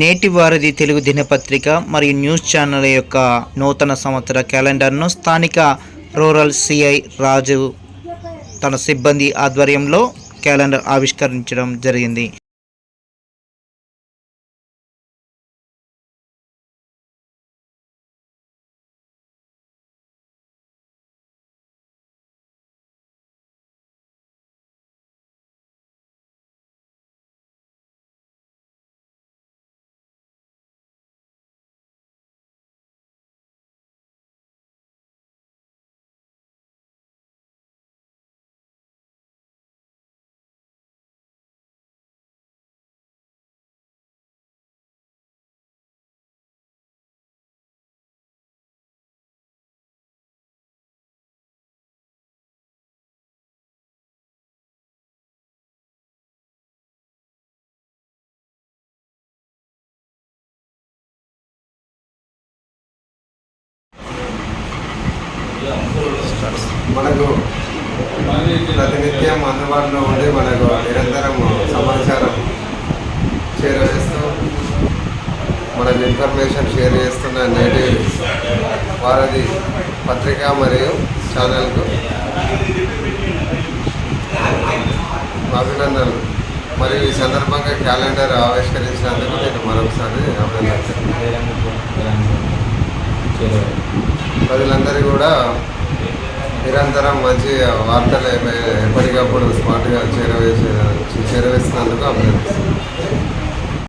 నేటి వారధి తెలుగు దినపత్రిక మరియు న్యూస్ ఛానల్ యొక్క నూతన సంవత్సర క్యాలెండర్ను స్థానిక రూరల్ సిఐ రాజు తన సిబ్బంది ఆధ్వర్యంలో క్యాలెండర్ ఆవిష్కరించడం జరిగింది. మనకు ప్రతినిత్యం అందుబాటులో ఉండి మనకు నిరంతరం సమాచారం చేరవేస్తూ మనకు ఇన్ఫర్మేషన్ షేర్ చేస్తున్న నేటి వారధి పత్రిక మరియు ఛానల్కు అభినందనలు. మరియు ఈ సందర్భంగా క్యాలెండర్ ఆవిష్కరించినందుకు నేను మరొకసారి అభినందిస్తున్నాను. ప్రజలందరూ కూడా నిరంతరం మంచి వార్తలు ఎప్పటికప్పుడు స్మార్ట్గా చేరవేసే చేరవేసినందుకు అభినందిస్తాను